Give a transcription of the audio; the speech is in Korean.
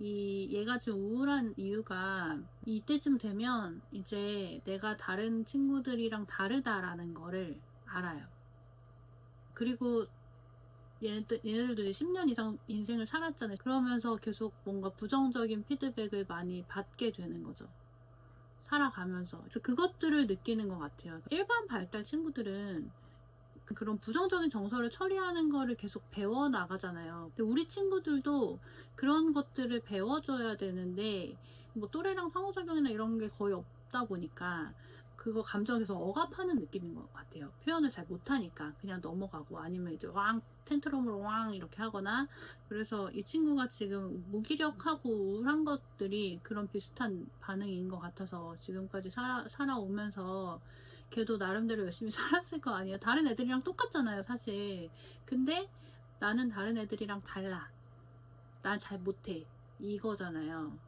이 얘가 좀 우울한 이유가 이때쯤 되면 이제 내가 다른 친구들이랑 다르다라는 거를 알아요. 그리고 얘네들, 얘네들도 이제 10년 이상 인생을 살았잖아요. 그러면서 계속 뭔가 부정적인 피드백을 많이 받게 되는 거죠. 살아가면서. 그래서 그것들을 느끼는 것 같아요. 일반 발달 친구들은 그- 그런 부정적인 정서를 처리하는 거를 계속 배워 나가잖아요. 근데 우리 친구들도 그런 것들을 배워줘야 되는데, 뭐 또래랑 상호작용이나 이런 게 거의 없다 보니까, 그거 감정에서 억압하는 느낌인 것 같아요. 표현을 잘 못하니까 그냥 넘어가고 아니면 이제 왕 텐트럼으로 왕 이렇게 하거나 그래서 이 친구가 지금 무기력하고 우울한 것들이 그런 비슷한 반응인 것 같아서 지금까지 살아, 살아오면서 걔도 나름대로 열심히 살았을 거 아니에요. 다른 애들이랑 똑같잖아요, 사실. 근데 나는 다른 애들이랑 달라. 난잘 못해. 이거잖아요.